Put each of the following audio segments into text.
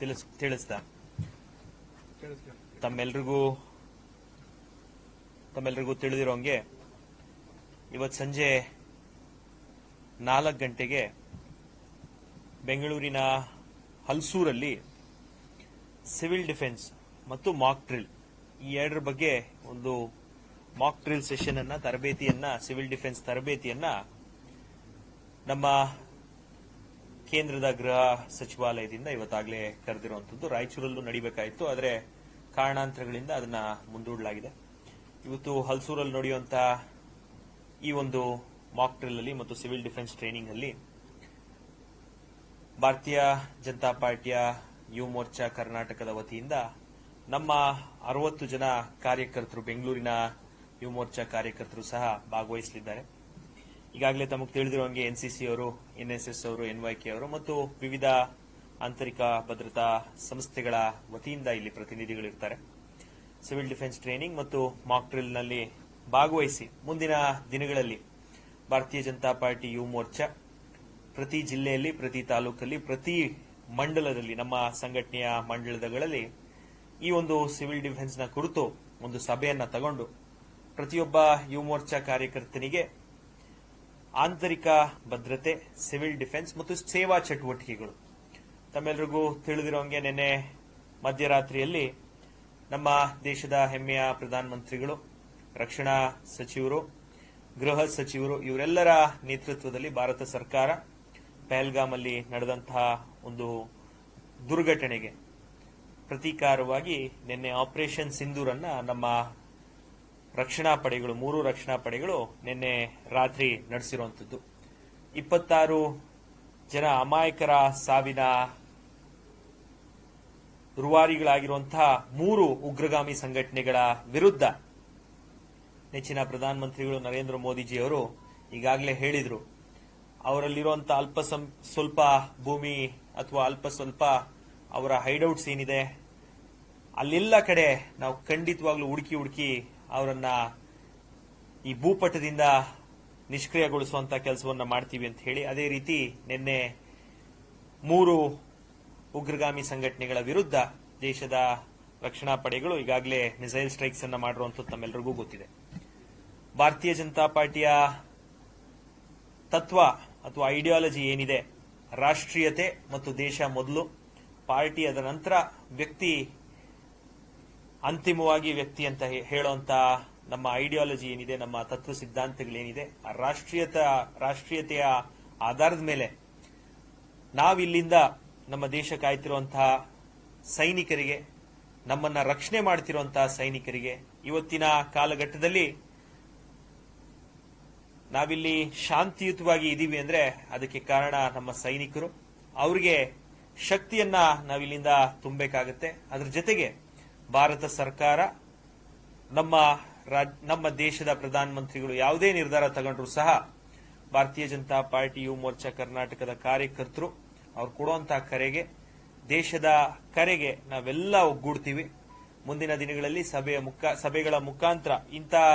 ತಿಳಿಸ್, ತಿಳಿಸ್ದ. ತಮ್ಮೆಲ್ರಿಗೂ ತಮ್ಮೆಲ್ರಿಗೂ ತಿಳಿದಿರೋಂಗೆ ಇವತ್ತು ಸಂಜೆ ನಾಲ್ಕು ಗಂಟೆಗೆ ಬೆಂಗಳೂರಿನ ಹಲ್ಸೂರಲ್ಲಿ ಸಿವಿಲ್ ಡಿಫೆನ್ಸ್ ಮತ್ತು ಮಾಕ್ ಡ್ರಿಲ್, ಈ ಎರಡರ ಬಗ್ಗೆ ಒಂದು ಮಾಕ್ ಡ್ರಿಲ್ ಸೆಷನ್ ಅನ್ನ ತರಬೇತಿಯನ್ನ, ಸಿವಿಲ್ ಡಿಫೆನ್ಸ್ ತರಬೇತಿಯನ್ನ ನಮ್ಮ ಕೇಂದ್ರದ ಗೃಹ ಸಚಿವಾಲಯದಿಂದ ಇವತ್ತಾಗಲೇ ಕರೆದಿರುವಂತದ್ದು ರಾಯಚೂರಲ್ಲೂ ನಡಿಬೇಕಾಯಿತು, ಆದರೆ ಕಾರಣಾಂತರಗಳಿಂದ ಅದನ್ನ ಮುಂದೂಡಲಾಗಿದೆ. ಇವತ್ತು ಹಲ್ಸೂರಲ್ಲಿ ನಡೆಯುವಂತ ಈ ಒಂದು ಮಾಕ್ ಡ್ರಿಲ್ ಅಲ್ಲಿ ಮತ್ತು ಸಿವಿಲ್ ಡಿಫೆನ್ಸ್ ಟ್ರೈನಿಂಗ್ ಅಲ್ಲಿ ಭಾರತೀಯ ಜನತಾ ಪಾರ್ಟಿಯ ಯುವ ಮೋರ್ಚಾ ಕರ್ನಾಟಕದ ವತಿಯಿಂದ ನಮ್ಮ ಅರವತ್ತು ಜನ ಕಾರ್ಯಕರ್ತರು, ಬೆಂಗಳೂರಿನ ಯುವ ಮೋರ್ಚಾ ಕಾರ್ಯಕರ್ತರು ಸಹ ಭಾಗವಹಿಸಲಿದ್ದಾರೆ. ಈಗಾಗಲೇ ತಮಗೆ ತಿಳಿದಿರುವಂಗೆ ಸಿ ಅವರು ಎನ್ಎಸ್ಎಸ್ ಅವರು ಎನ್ವೈಕೆ ಅವರು ಮತ್ತು ವಿವಿಧ ಆಂತರಿಕ ಭದ್ರತಾ ಸಂಸ್ಥೆಗಳ ವತಿಯಿಂದ ಇಲ್ಲಿ ಪ್ರತಿನಿಧಿಗಳಿರ್ತಾರೆ ಸಿವಿಲ್ ಡಿಫೆನ್ಸ್ ಟ್ರೈನಿಂಗ್ ಮತ್ತು ಮಾಕ್ ಡ್ರಿಲ್ನಲ್ಲಿ ಭಾಗವಹಿಸಿ ಮುಂದಿನ ದಿನಗಳಲ್ಲಿ ಭಾರತೀಯ ಜನತಾ ಪಾರ್ಟಿ ಯುವ ಮೋರ್ಚಾ, ಪ್ರತಿ ಜಿಲ್ಲೆಯಲ್ಲಿ, ಪ್ರತಿ ತಾಲೂಕಲ್ಲಿ, ಪ್ರತಿ ಮಂಡಲದಲ್ಲಿ, ನಮ್ಮ ಸಂಘಟನೆಯ ಮಂಡಲಗಳಲ್ಲಿ ಈ ಒಂದು ಸಿವಿಲ್ ಡಿಫೆನ್ಸ್ನ ಕುರಿತು ಒಂದು ಸಭೆಯನ್ನ ತಗೊಂಡು ಪ್ರತಿಯೊಬ್ಬ ಯುವ ಮೋರ್ಚಾ ಕಾರ್ಯಕರ್ತನಿಗೆ ಆಂತರಿಕ ಭದ್ರತೆ ಸಿವಿಲ್ ಡಿಫೆನ್ಸ್ ಮತ್ತು ಸೇವಾ ಚಟುವಟಿಕೆಗಳು. ತಮ್ಮೆಲ್ಲರಿಗೂ ತಿಳಿದಿರೋಂಗೆ ನಿನ್ನೆ ಮಧ್ಯರಾತ್ರಿಯಲ್ಲಿ ನಮ್ಮ ದೇಶದ ಹೆಮ್ಮೆಯ ಪ್ರಧಾನಮಂತ್ರಿಗಳು, ರಕ್ಷಣಾ ಸಚಿವರು, ಗೃಹ ಸಚಿವರು, ಇವರೆಲ್ಲರ ನೇತೃತ್ವದಲ್ಲಿ ಭಾರತ ಸರ್ಕಾರ ಪಹಲ್ಗಾಮ್ ಅಲ್ಲಿ ನಡೆದಂತಹ ಒಂದು ದುರ್ಘಟನೆಗೆ ಪ್ರತೀಕಾರವಾಗಿ ನಿನ್ನೆ ಆಪರೇಷನ್ ಸಿಂಧೂರನ್ನ ನಮ್ಮ ರಕ್ಷಣಾ ಪಡೆಗಳು, ಮೂರು ರಕ್ಷಣಾ ಪಡೆಗಳು ನಿನ್ನೆ ರಾತ್ರಿ ನಡೆಸಿರುವಂತದ್ದು ಇಪ್ಪತ್ತಾರು ಜನ ಅಮಾಯಕರ ಸಾವಿನ ರುವಾರಿಗಳಾಗಿರುವಂತಹ ಮೂರು ಉಗ್ರಗಾಮಿ ಸಂಘಟನೆಗಳ ವಿರುದ್ಧ ನೆಚ್ಚಿನ ಪ್ರಧಾನಮಂತ್ರಿಗಳು ನರೇಂದ್ರ ಮೋದಿಜಿಯವರು ಈಗಾಗಲೇ ಹೇಳಿದ್ರು ಅವರಲ್ಲಿರುವಂತಹ ಅಲ್ಪ ಸ್ವಲ್ಪ ಭೂಮಿ ಅಥವಾ ಅಲ್ಪ ಸ್ವಲ್ಪ ಅವರ ಹೈಡೌಟ್ಸ್ ಏನಿದೆ, ಅಲ್ಲೆಲ್ಲ ಕಡೆ ನಾವು ಖಂಡಿತವಾಗ್ಲೂ ಹುಡುಕಿ ಹುಡುಕಿ ಅವರನ್ನ ಈ ಭೂಪಟದಿಂದ ನಿಷ್ಕ್ರಿಯಗೊಳಿಸುವಂತ ಕೆಲಸವನ್ನ ಮಾಡ್ತೀವಿ ಅಂತ ಹೇಳಿ, ಅದೇ ರೀತಿ ನಿನ್ನೆ ಮೂರು ಉಗ್ರಗಾಮಿ ಸಂಘಟನೆಗಳ ವಿರುದ್ಧ ದೇಶದ ರಕ್ಷಣಾ ಪಡೆಗಳು ಈಗಾಗಲೇ ಮಿಸೈಲ್ ಸ್ಟ್ರೈಕ್ಸ್ ಅನ್ನು ಮಾಡಿರುವಂತದ್ದು ತಮ್ಮೆಲ್ಲರಿಗೂ ಗೊತ್ತಿದೆ. ಭಾರತೀಯ ಜನತಾ ಪಾರ್ಟಿಯ ತತ್ವ ಅಥವಾ ಐಡಿಯಾಲಜಿ ಏನಿದೆ? ರಾಷ್ಟ್ರೀಯತೆ ಮತ್ತು ದೇಶ ಮೊದಲು. ಪಾರ್ಟಿ ಅದರ ನಂತರ ವ್ಯಕ್ತಿ ಅಂತಿಮವಾಗಿ ವ್ಯಕ್ತಿ ಅಂತ ಹೇಳುವಂತ ನಮ್ಮ ಐಡಿಯಾಲಜಿ ಏನಿದೆ, ನಮ್ಮ ತತ್ವ ಸಿದ್ಧಾಂತಗಳೇನಿದೆ, ಆ ರಾಷ್ಟ್ರೀಯತ, ರಾಷ್ಟ್ರೀಯತೆಯ ಆಧಾರದ ಮೇಲೆ ನಾವಿಲ್ಲಿಂದ ನಮ್ಮ ದೇಶ ಕಾಯ್ತಿರುವಂತಹ ಸೈನಿಕರಿಗೆ, ನಮ್ಮನ್ನ ರಕ್ಷಣೆ ಮಾಡ್ತಿರುವಂತಹ ಸೈನಿಕರಿಗೆ ಇವತ್ತಿನ ಕಾಲಘಟ್ಟದಲ್ಲಿ ನಾವಿಲ್ಲಿ ಶಾಂತಿಯುತವಾಗಿ ಇದ್ದೀವಿ ಅಂದ್ರೆ ಅದಕ್ಕೆ ಕಾರಣ ನಮ್ಮ ಸೈನಿಕರು. ಅವರಿಗೆ ಶಕ್ತಿಯನ್ನ ನಾವಿಲ್ಲಿಂದ ತುಂಬಬೇಕಾಗತ್ತೆ. ಅದ್ರ ಜೊತೆಗೆ ಭಾರತ ಸರ್ಕಾರ ನಮ್ಮ ನಮ್ಮ ದೇಶದ ಪ್ರಧಾನಮಂತ್ರಿಗಳು ಯಾವುದೇ ನಿರ್ಧಾರ ತಗೊಂಡ್ರು ಸಹ ಭಾರತೀಯ ಜನತಾ ಪಾರ್ಟಿ, ಯುವ ಮೋರ್ಚಾ, ಕರ್ನಾಟಕದ ಕಾರ್ಯಕರ್ತರು ಅವ್ರು ಕೊಡುವಂತಹ ಕರೆಗೆ, ದೇಶದ ಕರೆಗೆ ನಾವೆಲ್ಲ ಒಗ್ಗೂಡ್ತೀವಿ. ಮುಂದಿನ ದಿನಗಳಲ್ಲಿ ಸಭೆಯ ಮುಖ, ಸಭೆಗಳ ಮುಖಾಂತರ ಇಂತಹ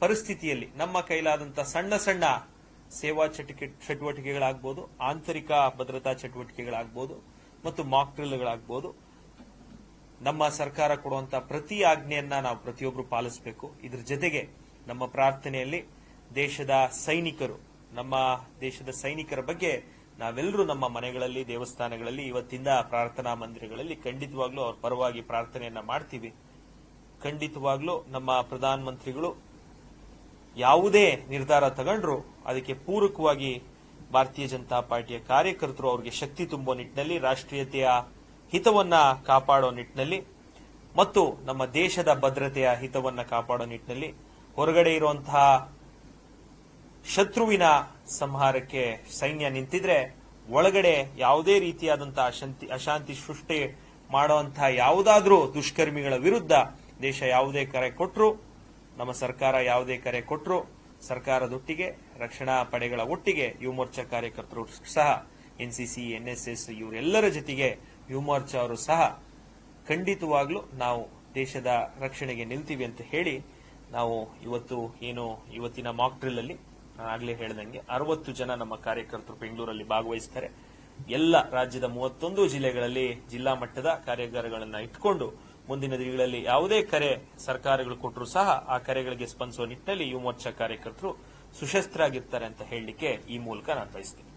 ಪರಿಸ್ಥಿತಿಯಲ್ಲಿ ನಮ್ಮ ಕೈಲಾದಂತಹ ಸಣ್ಣ ಸಣ್ಣ ಸೇವಾ ಚಟುವಟಿಕೆ ಚಟುವಟಿಕೆಗಳಾಗ್ಬೋದು, ಆಂತರಿಕ ಭದ್ರತಾ ಚಟುವಟಿಕೆಗಳಾಗಬಹುದು ಮತ್ತು ಮಾಕ್ಟ್ರಿಲ್ಗಳಾಗಬಹುದು ನಮ್ಮ ಸರ್ಕಾರ ಕೊಡುವಂತ ಪ್ರತಿ ಆಜ್ಞೆಯನ್ನ ನಾವು ಪ್ರತಿಯೊಬ್ಬರು ಪಾಲಿಸಬೇಕು. ಇದರ ಜೊತೆಗೆ ನಮ್ಮ ಪ್ರಾರ್ಥನೆಯಲ್ಲಿ ದೇಶದ ಸೈನಿಕರು, ನಮ್ಮ ದೇಶದ ಸೈನಿಕರ ಬಗ್ಗೆ ನಾವೆಲ್ಲರೂ ನಮ್ಮ ಮನೆಗಳಲ್ಲಿ, ದೇವಸ್ಥಾನಗಳಲ್ಲಿ, ಇವತ್ತಿಂದ ಪ್ರಾರ್ಥನಾ ಮಂದಿರಗಳಲ್ಲಿ ಖಂಡಿತವಾಗ್ಲೂ ಅವ್ರ ಪರವಾಗಿ ಪ್ರಾರ್ಥನೆಯನ್ನ ಮಾಡ್ತೀವಿ. ಖಂಡಿತವಾಗ್ಲೂ ನಮ್ಮ ಪ್ರಧಾನಮಂತ್ರಿಗಳು ಯಾವುದೇ ನಿರ್ಧಾರ ತಗೊಂಡ್ರು ಅದಕ್ಕೆ ಪೂರಕವಾಗಿ ಭಾರತೀಯ ಜನತಾ ಪಾರ್ಟಿಯ ಕಾರ್ಯಕರ್ತರು ಅವರಿಗೆ ಶಕ್ತಿ ತುಂಬುವ ನಿಟ್ಟಿನಲ್ಲಿ ರಾಷ್ಟ್ರೀಯತೆಯ ಹಿತವನ್ನ ಕಾಪಾಡೋ ನಿಟ್ಟಿನಲ್ಲಿ ಮತ್ತು ನಮ್ಮ ದೇಶದ ಭದ್ರತೆಯ ಹಿತವನ್ನ ಕಾಪಾಡೋ ನಿಟ್ಟಿನಲ್ಲಿ ಹೊರಗಡೆ ಇರುವಂತಹ ಶತ್ರುವಿನ ಸಂಹಾರಕ್ಕೆ ಸೈನ್ಯ ನಿಂತಿದ್ರೆ ಒಳಗಡೆ ಯಾವುದೇ ರೀತಿಯಾದಂತಹ ಅಶಾಂತಿ ಅಶಾಂತಿ ಸೃಷ್ಟಿ ಮಾಡುವಂತಹ ಯಾವುದಾದ್ರೂ ದುಷ್ಕರ್ಮಿಗಳ ವಿರುದ್ಧ ದೇಶ ಯಾವುದೇ ಕರೆ ಕೊಟ್ಟರು ನಮ್ಮ ಸರ್ಕಾರ ಯಾವುದೇ ಕರೆ ಕೊಟ್ಟರು ಸರ್ಕಾರದೊಟ್ಟಿಗೆ, ರಕ್ಷಣಾ ಪಡೆಗಳ ಒಟ್ಟಿಗೆ ಯುವ ಮೋರ್ಚಾ ಕಾರ್ಯಕರ್ತರು ಸಹ ಎನ್ಸಿಸಿ ಎಸ್ ಇವರೆಲ್ಲರ ಜೊತೆಗೆ ಯುವಮೋರ್ಚಾ ಅವರು ಸಹ ಖಂಡಿತವಾಗ್ಲೂ ನಾವು ದೇಶದ ರಕ್ಷಣೆಗೆ ನಿಲ್ತೀವಿ ಅಂತ ಹೇಳಿ ನಾವು ಇವತ್ತು ಏನು ಇವತ್ತಿನ ಮಾಕ್ ಡ್ರಿಲ್ ಅಲ್ಲಿ ಆಗ್ಲೇ ಹೇಳ್ದಂಗೆ ಅರವತ್ತು ಜನ ನಮ್ಮ ಕಾರ್ಯಕರ್ತರು ಬೆಂಗಳೂರಲ್ಲಿ ಭಾಗವಹಿಸ್ತಾರೆ. ಎಲ್ಲ ರಾಜ್ಯದ ಮೂವತ್ತೊಂದು ಜಿಲ್ಲೆಗಳಲ್ಲಿ ಜಿಲ್ಲಾ ಮಟ್ಟದ ಕಾರ್ಯಾಗಾರಗಳನ್ನು ಇಟ್ಕೊಂಡು ಮುಂದಿನ ದಿನಗಳಲ್ಲಿ ಯಾವುದೇ ಕರೆ ಸರ್ಕಾರಗಳು ಕೊಟ್ಟರು ಸಹ ಆ ಕರೆಗಳಿಗೆ ಸ್ಪಂದಿಸುವ ನಿಟ್ಟಿನಲ್ಲಿ ಯುವ ಮೋರ್ಚಾ ಕಾರ್ಯಕರ್ತರು ಸುಶಸ್ತ್ರಾಗಿರ್ತಾರೆ ಅಂತ ಹೇಳಲಿಕ್ಕೆ ಈ ಮೂಲಕ ನಾನು ಬಯಸ್ತೀನಿ.